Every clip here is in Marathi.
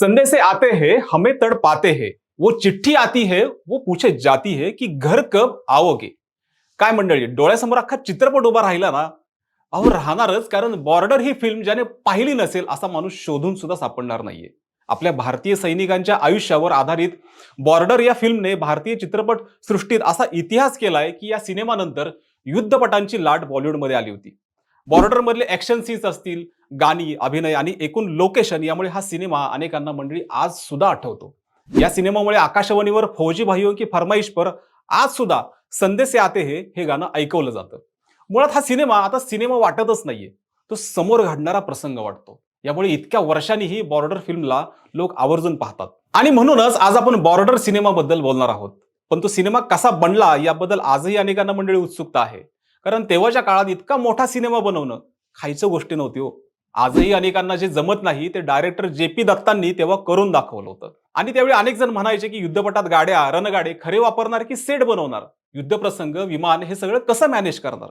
संदेश से आते हैं हमें तड़ पाते हैं। वो चिठ्ठी आती है वो पूछे जाती है की घर कब आओगे? काय मंडळी डोळ्यासमोर अख्खा चित्रपट उभा राहिला ना? अहो राहणारच कारण बॉर्डर ही फिल्म ज्याने पाहिली नसेल असा माणूस शोधून सुद्धा सापडणार नाहीये. आपल्या भारतीय सैनिकांच्या आयुष्यावर आधारित बॉर्डर या फिल्मने भारतीय चित्रपट सृष्टीत असा इतिहास केलाय की या सिनेमानंतर युद्धपटांची लाट बॉलिवूडमध्ये आली होती. बॉर्डर मधले ऍक्शन सीन्स असतील गाणी अभिनय आणि एकूण लोकेशन यामुळे हा सिनेमा अनेकांना मंडळी आज सुद्धा आठवतो. या सिनेमामुळे आकाशवाणीवर फौजी भाईयों की फरमाईश पर आज सुद्धा संदेश आते हे हे गाणं ऐकवलं जातं. मुळात हा सिनेमा आता सिनेमा वाटतच नाहीये. तो समोर घडणारा प्रसंग वाटतो. यामुळे इतक्या वर्षांनीही बॉर्डर फिल्मला लोक आवर्जून पाहतात. आणि म्हणूनच आज आपण बॉर्डर सिनेमाबद्दल बोलणार आहोत. पण तो सिनेमा कसा बनला याबद्दल आजही अनेकांना मंडळी उत्सुकता आहे. कारण तेव्हाच्या काळात इतका मोठा सिनेमा बनवणं खायचं गोष्टी नव्हती हो. आजही अनेकांना जे जमत नाही ते डायरेक्टर जे पी दत्तांनी तेव्हा करून दाखवलं होतं. आणि त्यावेळी अनेक जण म्हणायचे की युद्धपटात गाड्या रणगाडे खरे वापरणार की सेट बनवणार? युद्धप्रसंग विमान हे सगळं कसं मॅनेज करणार?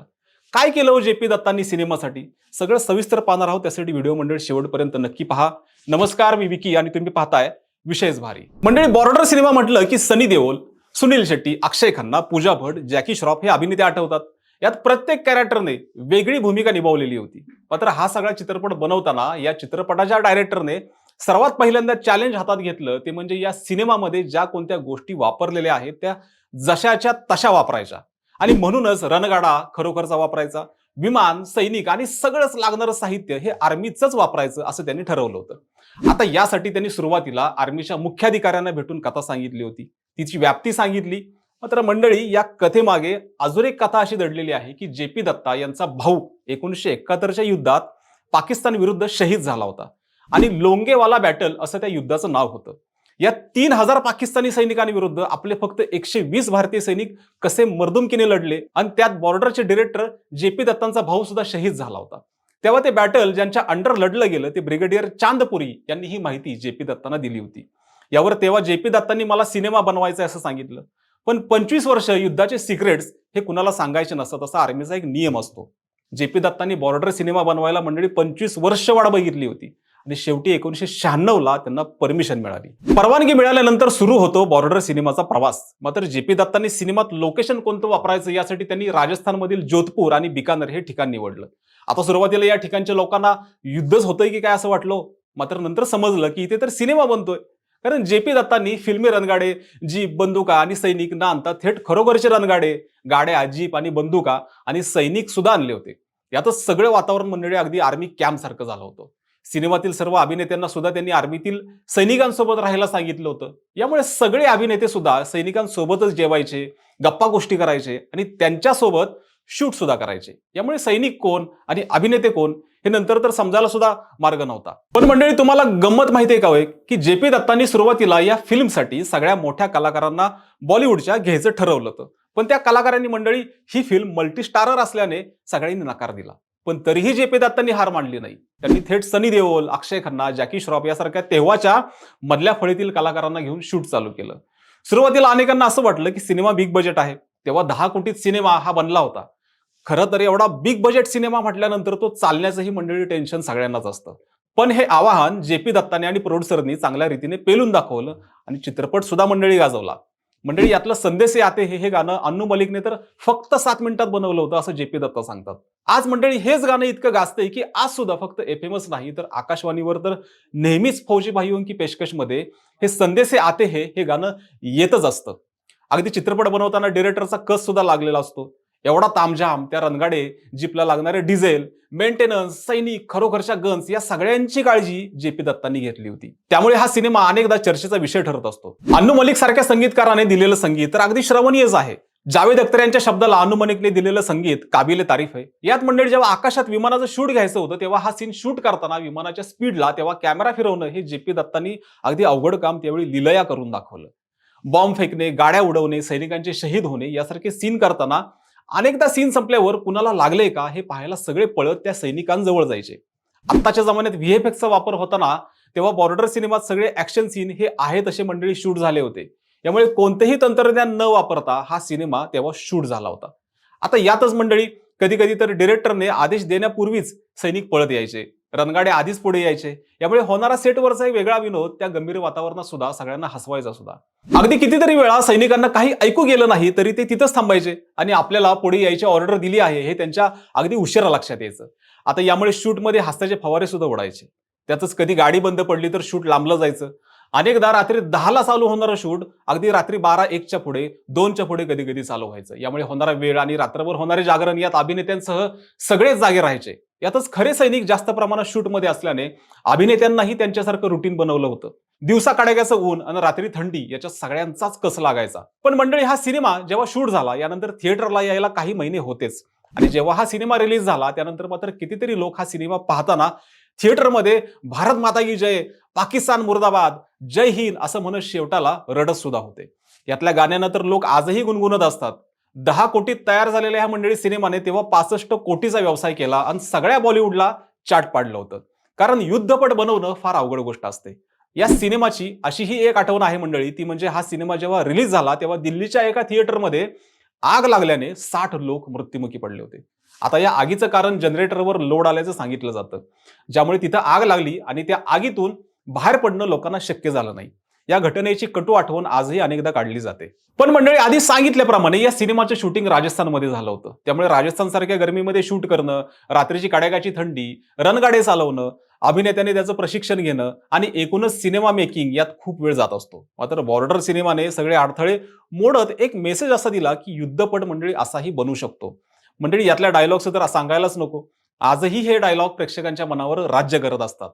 काय केलं हो जे पी दत्तांनी सिनेमासाठी? सगळं सविस्तर पाहणार आहोत त्यासाठी व्हिडिओ मंडळ शेवटपर्यंत नक्की पहा. नमस्कार मी विकी आणि तुम्ही पाहताय विशेष भारी. मंडळी बॉर्डर सिनेमा म्हटलं की सनी देओल सुनील शेट्टी अक्षय खन्ना पूजा भट जॅकी श्रॉफ हे अभिनेते आठवतात. यात प्रत्येक कॅरेक्टरने वेगळी भूमिका निभावलेली होती. मात्र हा सगळा चित्रपट बनवताना या चित्रपटाच्या डायरेक्टरने सर्वात पहिल्यांदा चॅलेंज हातात घेतलं ते म्हणजे या सिनेमामध्ये ज्या कोणत्या गोष्टी वापरलेल्या आहेत त्या जशाच्या तशा वापरायच्या. आणि म्हणूनच रणगाडा खरोखरचा वापरायचा विमान सैनिक आणि सगळंच लागणारं साहित्य हे आर्मीचंच वापरायचं असं त्यांनी ठरवलं होतं. आता यासाठी त्यांनी सुरुवातीला आर्मीच्या मुख्याधिकाऱ्यांना भेटून कथा सांगितली होती. तिची व्याप्ती सांगितली. मात्र मंडळी या कथेमागे अजून एक कथा अशी दडलेली आहे की जे पी दत्ता यांचा भाऊ एकोणीसशे एकाहत्तरच्या युद्धात पाकिस्तान विरुद्ध शहीद झाला होता. आणि लोंगेवाला बॅटल असं त्या युद्धाचं नाव होतं. या तीन हजार पाकिस्तानी सैनिकांविरुद्ध आपले फक्त एकशे वीस भारतीय सैनिक कसे मर्दुमकीने लढले आणि त्यात बॉर्डरचे डिरेक्टर जे पी दत्तांचा भाऊ सुद्धा शहीद झाला होता. तेव्हा ते बॅटल ज्यांच्या अंडर लढलं गेलं ते ब्रिगेडियर चांदपुरी यांनी ही माहिती जे पी दत्तांना दिली होती. यावर तेव्हा जे पी दत्तांनी मला सिनेमा बनवायचा आहे असं सांगितलं. पण पंचवीस वर्ष युद्धाचे सिक्रेट्स हे कुणाला सांगायचे नसतात असा आर्मीचा एक नियम असतो. जे पी दत्तांनी बॉर्डर सिनेमा बनवायला मंडळी पंचवीस वर्ष वाट बघितली होती. आणि शेवटी एकोणीसशे शहाण्णवला त्यांना परमिशन मिळाली. परवानगी मिळाल्यानंतर सुरू होतो बॉर्डर सिनेमाचा प्रवास. मात्र जे पी दत्तांनी सिनेमात लोकेशन कोणतं वापरायचं यासाठी त्यांनी राजस्थानमधील जोधपूर आणि बिकानेर हे ठिकाण निवडलं. आता सुरुवातीला या ठिकाणच्या लोकांना युद्धच होतंय की काय असं वाटलं? मात्र नंतर समजलं की इथे तर सिनेमा बनतोय. कारण जे पी दत्तांनी फिल्मी रणगाडे जीप बंदुका आणि सैनिक न आणता थेट खरोखरचे रणगाडे गाड्या जीप आणि बंदुका आणि सैनिक सुद्धा आणले होते. यातच सगळे वातावरण मंडळी अगदी आर्मी कॅम्प सारखं झालं होतं. सिनेमातील सर्व अभिनेत्यांना सुद्धा त्यांनी आर्मीतील सैनिकांसोबत राहायला सांगितलं होतं. यामुळे सगळे अभिनेते सुद्धा सैनिकांसोबतच जेवायचे गप्पा गोष्टी करायचे आणि त्यांच्यासोबत शूट सुद्धा करायचे. यामुळे सैनिक कोण आणि अभिनेते कोण हे नंतर तर समजायला सुद्धा मार्ग नव्हता. पण मंडळी तुम्हाला गंमत माहिती आहे का होय की जे पी दत्तांनी सुरुवातीला या फिल्मसाठी सगळ्या मोठ्या कलाकारांना बॉलिवूडच्या घ्यायचं ठरवलं होतं. पण त्या कलाकारांनी मंडळी ही फिल्म मल्टीस्टारर असल्याने सगळ्यांनी नकार दिला. पण तरीही जे पी दत्तांनी हार मांडली नाही. त्यांनी थेट सनी देओल अक्षय खन्ना जॅकी श्रॉफ यासारख्या तेव्हाच्या मधल्या फळीतील कलाकारांना घेऊन शूट चालू केलं. सुरुवातीला अनेकांना असं वाटलं की सिनेमा बिग बजेट आहे. तेव्हा दहा कोटीत सिनेमा हा बनला होता. खरं तर एवढा बिग बजेट सिनेमा म्हटल्यानंतर तो चालण्याचंही मंडळी टेन्शन सगळ्यांनाच असतं. पण हे आवाहन जे पी दत्ताने आणि प्रोड्युसरनी चांगल्या रीतीने पेलून दाखवलं आणि चित्रपट सुद्धा मंडळी गाजवला. मंडळी यातलं संदेश आते हे हे गाणं अन्नू मलिकने तर फक्त सात मिनिटात बनवलं होतं असं जे पी दत्ता सांगतात. आज मंडळी हेच गाणं इतकं गाजतंय की आज सुद्धा फक्त एफ एमच नाही तर आकाशवाणीवर तर नेहमीच फौजी भाईयों की पेशकशमध्ये हे संदेश आते हे हे गाणं येतच असतं. अगदी चित्रपट बनवताना डिरेक्टरचा कस सुद्धा लागलेला असतो. एवढा तामझाम त्या रणगाडे जीपला लागणारे डिझेल मेंटेनन्स सैनिक खरोखरच्या गन्स या सगळ्यांची काळजी जे पी दत्तांनी घेतली होती. त्यामुळे हा सिनेमा अनेकदा चर्चेचा विषय ठरत असतो. अन्नू मलिक सारख्या संगीतकाराने दिलेलं संगीत तर अगदी श्रवणीयच आहे. जावेद अख्तर यांच्या शब्दाला अनु मलिकने दिलेलं संगीत काबिले तारीफ आहे. यात मंडळी जेव्हा आकाशात विमानाचं शूट घ्यायचं होतं तेव्हा हा सीन शूट करताना विमानाच्या स्पीडला तेव्हा कॅमेरा फिरवणं हे जे पी दत्तांनी अगदी अवघड काम त्यावेळी लिलया करून दाखवलं. बॉम्ब फेकणे गाड्या उडवणे सैनिकांचे शहीद होणे यासारखे सीन करताना अनेकदा सीन संपल्यावर कुणाला लागले का हे पाहायला सगळे पळत त्या सैनिकांजवळ जायचे. आत्ताच्या जमान्यात व्हीएफएक्सचा वापर होताना तेव्हा बॉर्डर सिनेमात सगळे ऍक्शन सीन हे आहे तसे मंडळी शूट झाले होते. यामुळे कोणतेही तंत्रज्ञान न वापरता हा सिनेमा तेव्हा शूट झाला होता. आता यातच मंडळी कधी कधी तर डिरेक्टरने आदेश देण्यापूर्वीच सैनिक पळत यायचे. रणगाडे आधीच पुढे यायचे. यामुळे होणारा सेटवरचा एक वेगळा विनोद त्या गंभीर वातावरणात सुद्धा सगळ्यांना हसवायचा सुद्धा. अगदी कितीतरी वेळा सैनिकांना काही ऐकू गेलं नाही तरी ते तिथंच थांबायचे आणि आपल्याला पुढे यायची ऑर्डर दिली आहे हे त्यांच्या अगदी उशिरा लक्षात यायचं. आता यामुळे शूटमध्ये हास्याचे फवारे सुद्धा उडायचे. त्यातच कधी गाडी बंद पडली तर शूट लांबलं जायचं. अनेकदा रात्री दहाला चालू होणारं शूट अगदी रात्री बारा एकच्या पुढे दोनच्या पुढे कधी कधी चालू व्हायचं. यामुळे होणारा वेळ आणि रात्रभर होणारे जागरण यात अभिनेत्यांसह सगळेच जागे राहायचे. यातच खरे सैनिक जास्त प्रमाणात शूटमध्ये असल्याने अभिनेत्यांनाही त्यांच्यासारखं रुटीन बनवलं होतं. दिवसा काढायचं ऊन आणि रात्री थंडी याच्या सगळ्यांचाच कस लागायचा? पण मंडळी हा सिनेमा जेव्हा शूट झाला यानंतर थिएटरला यायला काही महिने होतेच. आणि जेव्हा हा सिनेमा रिलीज झाला त्यानंतर मात्र कितीतरी लोक हा सिनेमा पाहताना थिएटरमध्ये भारत माता की जय पाकिस्तान मुर्दाबाद जय हिंद असं म्हणत शेवटाला रडत सुद्धा होते. यातल्या गाण्यांना तर लोक आजही गुणगुणत असतात. दहा कोटीत तयार झालेल्या ह्या मंडळी सिनेमाने तेव्हा पासष्ट कोटीचा व्यवसाय केला आणि सगळ्या बॉलिवूडला चाट पाडलं होतं. कारण युद्धपट बनवणं फार अवघड गोष्ट असते. या सिनेमाची अशी ही एक आठवण आहे मंडळी ती म्हणजे हा सिनेमा जेव्हा रिलीज झाला तेव्हा दिल्लीच्या एका थिएटरमध्ये आग लागल्याने साठ लोक मृत्युमुखी पडले होते. आता या आगीचं कारण जनरेटरवर लोड आल्याचं सांगितलं जातं. ज्यामुळे तिथं आग लागली आणि त्या आगीतून बाहेर पडणं लोकांना शक्य झालं नाही. या घटनेची कटू आठवण आजही अनेकदा काढली जाते. पण मंडळी आधी सांगितल्याप्रमाणे या सिनेमाचं शूटिंग राजस्थानमध्ये झालं होतं. त्यामुळे राजस्थान सारख्या गरमीमध्ये शूट करणं रात्रीची काड्याकाची थंडी रणगाडे चालवणं अभिनेत्याने त्याचं प्रशिक्षण घेणं आणि एकूणच सिनेमा मेकिंग यात खूप वेळ जात असतो. मात्र बॉर्डर सिनेमाने सगळे अडथळे मोडत एक मेसेज असा दिला की युद्धपट मंडळी असाही बनू शकतो. मंडळी यातल्या डायलॉग्स तर सांगायलाच नको. आजही हे डायलॉग प्रेक्षकांच्या मनावर राज्य करत असतात.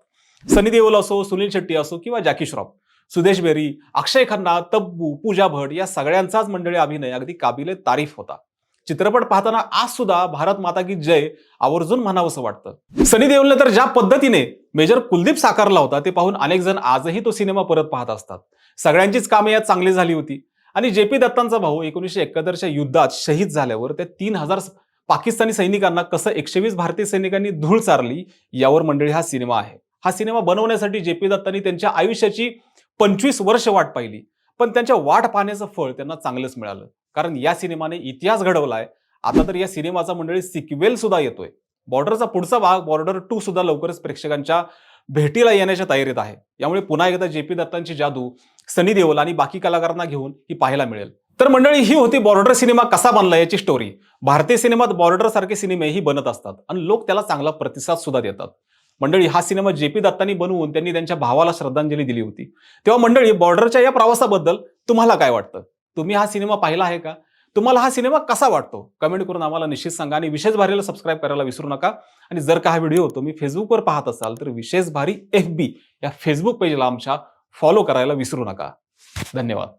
सनी देओल असो सुनील शेट्टी असो किंवा जॅकी श्रॉफ. सुदेश बेरी अक्षय खन्ना तब्बू पूजा भट या सगळ्यांचाच मंडळी अभिनय अगदी काबिले तारीफ होता. चित्रपट पाहताना आज सुद्धा भारत माता की जय आवर्जून म्हणावंसं वाटतं. सनी देओलने तर ज्या पद्धतीने मेजर कुलदीप साकारला होता ते पाहून अनेक जण आजही तो सिनेमा परत पाहत असतात. सगळ्यांचीच कामे यात चांगली झाली होती. आणि जे पी दत्तांचा भाऊ एकोणीसशे एकाहत्तरच्या युद्धात शहीद झाल्यावर त्या तीन हजार पाकिस्तानी सैनिकांना कसं एकशे वीस भारतीय सैनिकांनी धूळ चारली यावर मंडळी हा सिनेमा आहे. हा सिनेमा बनवण्यासाठी जे पी दत्तांनी त्यांच्या आयुष्याची पंचवीस वर्ष वाट पाहिली. पण त्यांच्या वाट पाहण्याचं फळ त्यांना चांगलंच मिळालं. कारण या सिनेमाने इतिहास घडवलाय. आता तर या सिनेमाचा मंडळी सिक्वेल सुद्धा येतोय. बॉर्डरचा पुढचा भाग बॉर्डर टू सुद्धा लवकरच प्रेक्षकांच्या भेटीला येण्याच्या तयारीत आहे. यामुळे पुन्हा एकदा जे पी दत्तांची जादू सनी देओल आणि बाकी कलाकारांना घेऊन ही पाहायला मिळेल. तर मंडळी ही होती बॉर्डर सिनेमा कसा बनला याची स्टोरी भारतीय सिनेमात बॉर्डर सारखे सिनेमेही बनत असतात. आणि लोक त्याला चांगला प्रतिसाद सुद्धा देतात. मंडळी हा सिनेमा जे पी दत्तांनी बनवून त्यांनी त्यांच्या भावाला श्रद्धांजली दिली होती. तेव्हा मंडळी बॉर्डरच्या या प्रवासाबद्दल तुम्हाला काय वाटतं? तुम्ही हा सिनेमा पाहिला आहे का? तुम्हाला हा सिनेमा कसा वाटतो? कमेंट करून आम्हाला निश्चित सांगा आणि विशेष भारीला सबस्क्राईब करायला विसरू नका. आणि जर का हा व्हिडिओ तुम्ही फेसबुकवर पाहत असाल तर विशेष भारी एफ बी या फेसबुक पेजला आमच्या फॉलो करायला विसरू नका. धन्यवाद.